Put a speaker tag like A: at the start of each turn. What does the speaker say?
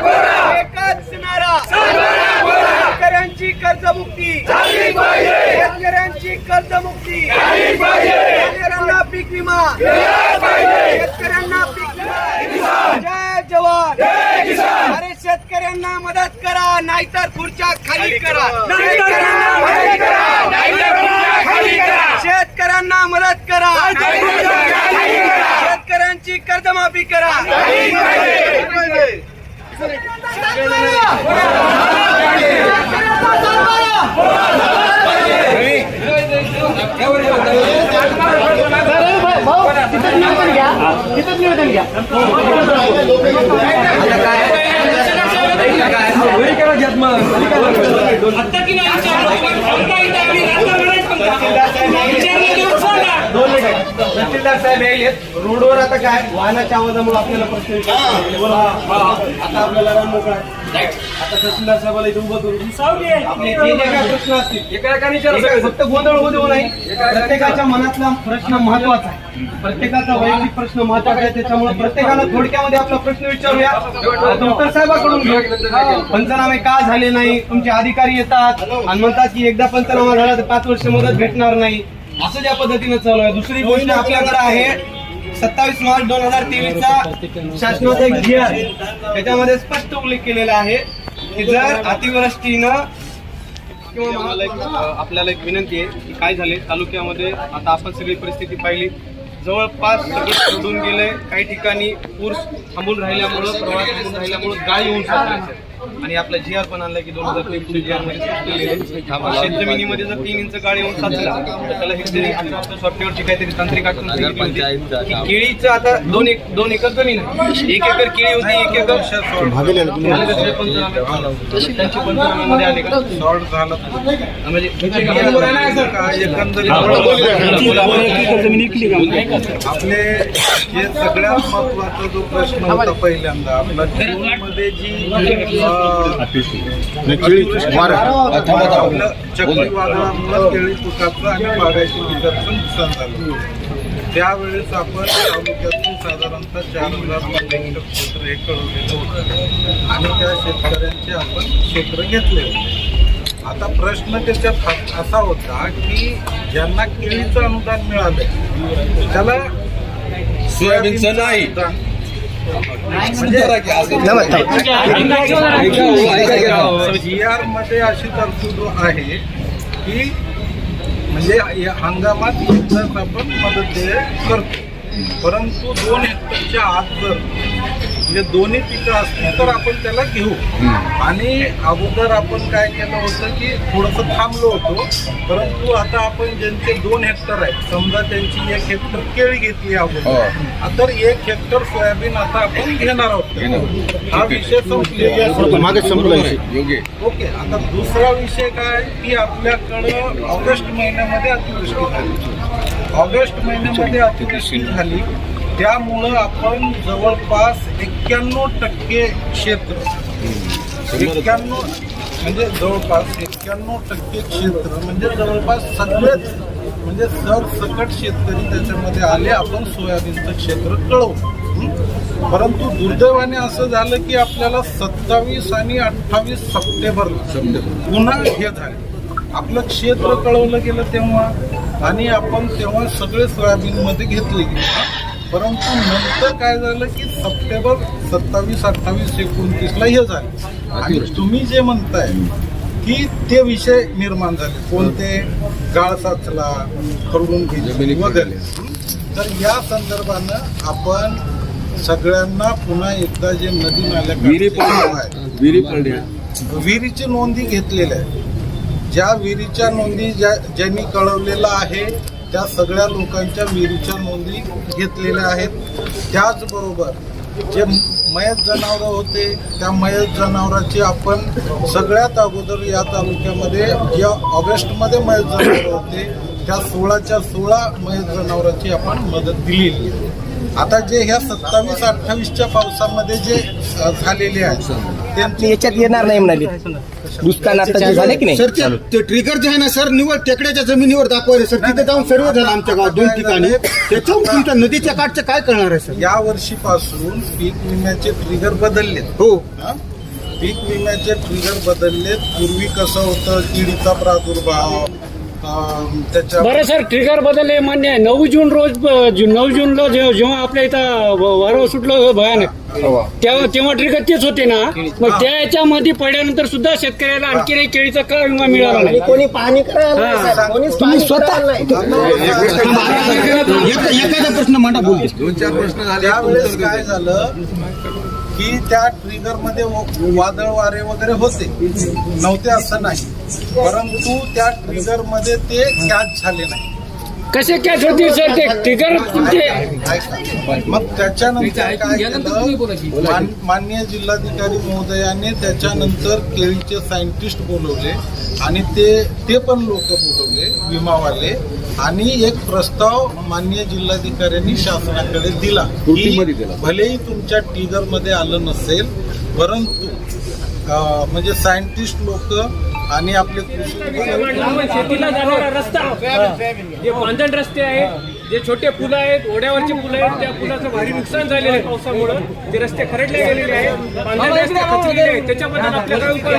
A: एकच किनारा शेतकऱ्यांची कर्जमुक्ती. शेतकऱ्यांची कर्जमुक्ती. शेतकऱ्यांना पीक विमा. शेतकऱ्यांना पीक विमा. जय जवान. अरे शेतकऱ्यांना मदत करा नाहीतर खुर्च्या खाली करा. शेतकऱ्यांना मदत करा. शेतकऱ्यांची कर्जमाफी करा. शेतकऱ्यांना मदत करा नाहीतर खुर्च्या खाली करा. शेतकऱ्यांची कर्जमाफी करा
B: तहसीलदार साहेब यायलेत रोडवर आता काय? वाहनाच्या आवाजामुळे आपल्याला प्रश्न. आता आपल्याला राम मोकळा आहे. आता तहसीलदार साहेबाला इथे उभं करून आपले जे जे काय प्रश्न असतील? एका- फक्त गोंधळ होऊ देऊ नाही प्रत्येकाच्या मनातला प्रश्न महत्त्वाचा आहे. प्रत्येकाचा वैयक्तिक प्रश्न महत्त्वाचा आहे. त्याच्यामुळे प्रत्येकाला थोडक्यामध्ये आपला प्रश्न विचारूया. डॉक्टर साहेबाकडून घेऊ. पंचनामे का झाले नाही? तुमचे अधिकारी येतात आणि म्हणतात की एकदा पंचनामा झाला तर पाच वर्ष मदत भेटणार नाही. असं ज्या पद्धतीने चालू आहे दुसरी गोष्ट आपल्याकडे आहे सत्तावीस मार्च दोन हजार तेवीसचा शासनाचा एक जी आहे त्याच्यामध्ये स्पष्ट उल्लेख केलेला आहे की जर अतिवृष्टीनं किंवा मला एक, आपल्याला एक विनंती आहे की काय झाले तालुक्यामध्ये आता आपण सगळी परिस्थिती पाहिली. जवळपास सगळं सोडून गेलंय काही ठिकाणी पूर थांबून राहिल्यामुळं प्रवाह थांबून राहिल्यामुळं गाळ येऊन आणि आपला जी आर पण आणला की दोन हजार तेवीसच्या जी आरमध्ये. शेतजमिनीमध्ये जर तीन इंच गाळ येऊन साचला तर त्याला हेक्टरी सॉफ्टवेअरची काहीतरी तांत्रिक अडचण सांगितली होती. की केळीचं आता दोन एक दोन एकर जमीन आहे. एक एकर केळी होती एक एकर त्याचे पंचनामे? त्यांची पंचनाम्यामध्ये आले का?
C: शॉर्ट झालं.
B: म्हणजे बरोबर आहे ना सर?
C: काय एकंदरीत आपले जे सगळ्यात महत्त्वाचा जो प्रश्न होता पहिल्यांदा आपला मध्ये जी चक्रीवादळामुळे केळी पिकाचं आणि बागायती पिकाचं नुकसान झालं त्यावेळेस आपण तालुक्यातून साधारणतः चार हजार क्षेत्र हे कळवलेलं होतं आणि त्या शेतकऱ्यांचे आपण क्षेत्र घेतले होते आता प्रश्न त्याच्यात असा होता की ज्यांना केळीचं अनुदान मिळालं. त्याला सोयाबीनचं नाही. जी आरमध्ये अशी तरतूद आहे की म्हणजे या हंगामात आपण मदत करतो. परंतु दोन हेक्टरच्या आत जर म्हणजे दोन्ही पिकं असतील तर आपण त्याला घेऊ. आणि अगोदर आपण काय केलं होतं की थोडंसं थांबलो होतो. परंतु आता आपण ज्यांचे दोन हेक्टर आहेत समजा त्यांची एक हेक्टर केळी घेतली अगोदर. तर एक हेक्टर सोयाबीन आता आपण घेणार आहोत. हा विषय
D: संपला
C: ओके. आता दुसरा विषय काय की आपल्याकडं ऑगस्ट महिन्यामध्ये अतिवृष्टी झाली. ऑगस्ट महिन्यामध्ये अतिवृष्टी झाली. त्यामुळं आपण जवळपास एक्क्याण्णव टक्के क्षेत्र एक्क्याण्णव म्हणजे जवळपास एक्क्याण्णव टक्के क्षेत्र म्हणजे जवळपास सगळेच म्हणजे सरसकट शेतकरी त्याच्यामध्ये आले आपण सोयाबीनचं क्षेत्र कळवू. परंतु दुर्दैवाने असं झालं की आपल्याला सत्तावीस आणि अठ्ठावीस सप्टेंबर पुन्हा हे झाले. आपलं क्षेत्र कळवलं गेलं तेव्हा आणि आपण तेव्हा सगळे सोयाबीनमध्ये घेतले गेले. परंतु नंतर काय झालं की सप्टेंबर सत्तावीस अठ्ठावीस एकोणतीसला हे झाले. आणि तुम्ही जे म्हणताय की ते विषय निर्माण झाले. कोणते गाळ साचला खरडून गेले वगैरे. तर या संदर्भानं आपण सगळ्यांना पुन्हा एकदा जे नदी नाल्या विहिरीची नोंदी घेतलेल्या आहे ज्या विहिरीच्या नोंदी ज्या ज्यांनी कळवलेलं आहे त्या सगळ्या लोकांच्या विहिरीच्या नोंदी घेतलेल्या आहेत. त्याचबरोबर जे मयत जनावरं होते त्या मयत जनावरांची आपण सगळ्यात अगोदर या तालुक्यामध्ये ज्या ऑगस्टमध्ये मयत जनावरं होते. त्या सोळाच्या सोळा मयत जनावरांची आपण मदत दिलेली आहे. आता जे ह्या सत्तावीस अठ्ठावीसच्या पावसामध्ये जे झालेले आहेत त्यांची
A: याच्यात येणार नाही म्हणाली. दुष्काळ आता झाले की नाही?
D: सर ते- ते ट्रिगर जे आहे ना सर निवड टेकड्याच्या जमिनीवर दाखवले सर तिथे जाऊन सर्व झालं आमच्या गावात दोन ठिकाणी. त्याच्यावर तुमच्या नदीच्या काठचं काय करणार आहे सर?
C: या वर्षीपासून पीक विम्याचे ट्रिगर बदलले
D: हो.
C: पीक विम्याचे ट्रिगर बदलले पूर्वी कसं होतं? किडीचा प्रादुर्भाव त्याच्या
E: बरं सर ट्रिगर बदलले मान्य आहे. नऊ जून रोज ब- जु- नऊ जूनला जेव्हा जेव्हा आपल्या इथं व- वारं सुटलं भयानक. तेव्हा. तेव्हा ट्रिगर तेच होते ना? मग त्या याच्यामध्ये पडल्यानंतर सुद्धा शेतकऱ्याला आणखी एक केळीचा का विमा मिळाला नाही.
F: कोणी पाहणी करायला नाही,
E: हा.
F: साहेब. कोणीच
D: तुम्ही
F: पाहणी
D: स्वतः
F: करायला नाही.
D: एका- एखादा प्रश्न मांडा बोलू.
C: त्यावेळेस काय झालं? की त्या ट्रिगरमध्ये व- वादळ वारे वगैरे होते. नव्हते असं नाही. परंतु त्या ट्रिगरमध्ये ते कॅच झाले नाही.
E: कसे कॅच होतील सर ते ट्रिगर.
C: मग त्याच्यानंतर काय केलं? मान- माननीय जिल्हाधिकारी महोदयाने त्याच्यानंतर केळीचे सायंटिस्ट बोलवले. आणि ते ते पण लोक बोलवले विमावाले. आणि एक प्रस्ताव माननीय जिल्हाधिकाऱ्यांनी शासनाकडे दिला भलेही तुमच्या टिगरमध्ये आलं नसेल परंतु म्हणजे सायंटिस्ट लोक आणि आपले कृषी
E: शेतीला जाणारा रस्ता. जे बांधण रस्ते आहेत जे छोटे पुलं आहेत ओढ्यावरची पुलं आहेत त्या पुलाचं भारी नुकसान झालेलं आहे पावसामुळं. ते रस्ते खरडले गेलेले आहेत बांधण रस्ते खचलेले आहेत. त्याच्याबद्दल आपल्या काय उपाय